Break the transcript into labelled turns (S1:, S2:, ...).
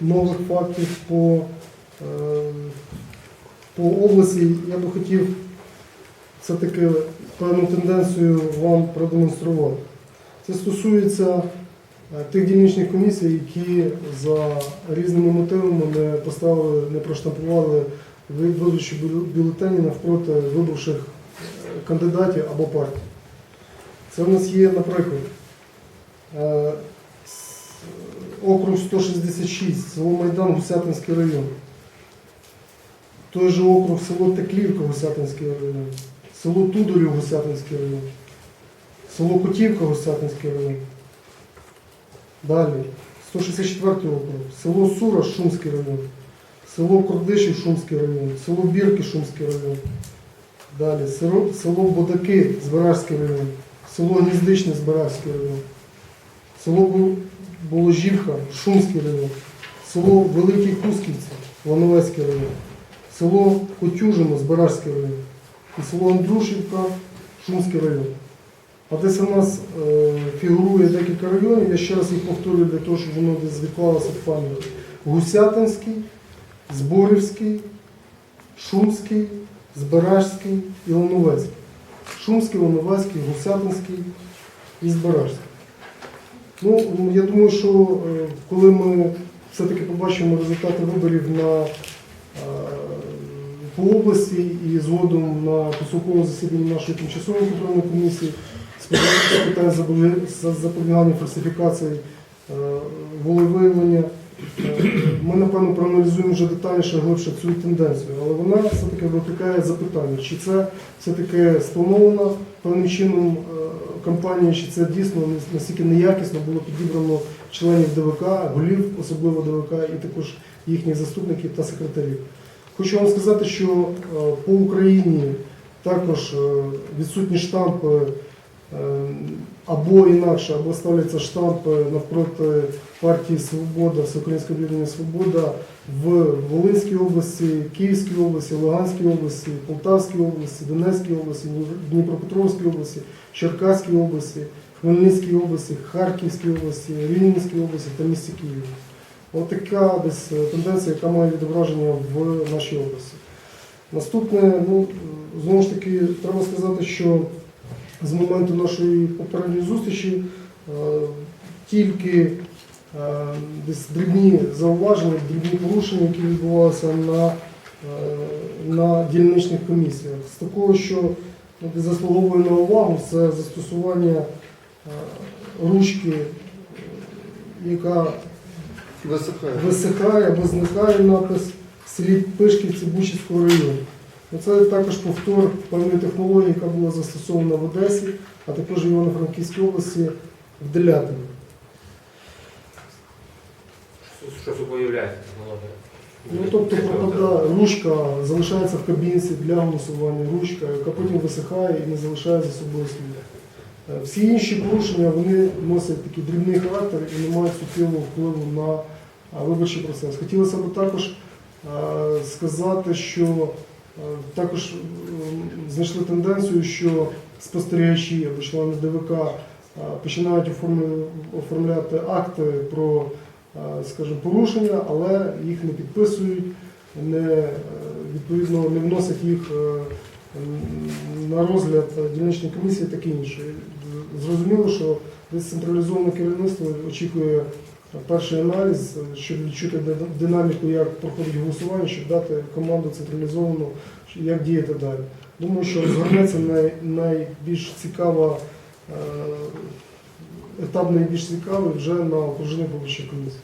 S1: нових фактів по, е, по області. Я би хотів все-таки певну тенденцію вам продемонструвати. Це стосується е, тих дільничних комісій, які за різними мотивами не поставили, не проштампували ви- видачу бюле- бюлетенів навпроти вибувших е, кандидатів або партій. Це в нас є, наприклад, е, округ 166, село Майдан, Гусятинський район. Той же округ село Теклівка, Гусятинський район, село Тудорів, Гусятинський район, село Котівка, Гусятинський район. Далі, 164 округ, село Сура, Шумський район, село Кордишів, Шумський район, село Бірки, Шумський район. Далі, село, Бодаки, Збаражський район, село Гніздичне, Збаражський район, село Боложівка, Шумський район, село Великі Кусківці, Лановецький район, село Котюжино, Збаражський район і село Андрушівка, Шумський район. А десь у нас е, фігурує декілька районів, я ще раз їх повторюю для того, щоб воно десь відклалося в пам'яті. Гусятинський, Зборівський, Шумський, Збаражський і Лановецький. Шумський, Лановецький, Гусятинський і Збаражський. Ну, я думаю, що е, коли ми все-таки побачимо результати виборів на, е, по області і згодом на посуховому засіданні нашої тимчасової контрольної комісії з питань- запобігання фальсифікації е, волевиявлення, ми, напевно, проаналізуємо вже детальніше, глибше цю тенденцію. Але вона все-таки викликає запитання, чи це все-таки спланована певним чином е, кампанія, чи це дійсно настільки неякісно було підібрано членів ДВК, голів, особливо ДВК, і також їхніх заступників та секретарів. Хочу вам сказати, що е, по Україні також е, відсутні штампи е, або інакше, або ставляться штампи навпроти партії Свобода, Всеукраїнське об'єднання Свобода в Волинській області, Київській області, Луганській області, Полтавській області, Донецькій області, Дніпропетровській області, Черкаській області, Хмельницькій області, Харківській області, Рівненській області та місті Києві. Ось така десь е, тенденція, яка має відображення в нашій області. Наступне, ну, знову ж таки, треба сказати, що з моменту нашої попередньої зустрічі е, тільки е, десь дрібні зауваження, дрібні порушення, які відбувалися на, е, на дільничних комісіях. З такого, що ну, заслуговує на увагу, це застосування ручки, яка
S2: Висихає.
S1: висихає або зникає напис селі Пишківці Бучівського району. Ну, Це також повтор певної технології, яка була застосована в Одесі, а також в Івано-Франківській області в Делятині.
S3: Що собою являється технологія?
S1: Ну, тобто пропада ручка залишається в кабінці для голосування, ручка, яка потім висихає і не залишає за собою сліду. Е, Всі інші порушення вони носять такий дрібний характер і не мають суттєвого впливу на виборчий процес. Хотілося б також е, сказати, що також знайшли тенденцію, що спостерігачі або члени ДВК е, починають оформляти акти про е, скажімо, порушення, але їх не підписують, не, е, відповідно не вносять їх е, на розгляд дільничної комісії, таке інше. Зрозуміло, що десь централізоване керівництво очікує перший аналіз, е, щоб відчути динаміку, як проходить голосування, щоб дати команду централізовану, як діяти далі. Думаю, що розгорнеться най, найбільш цікава, е, етап найбільш цікавий вже на окружній виборчих комісіях.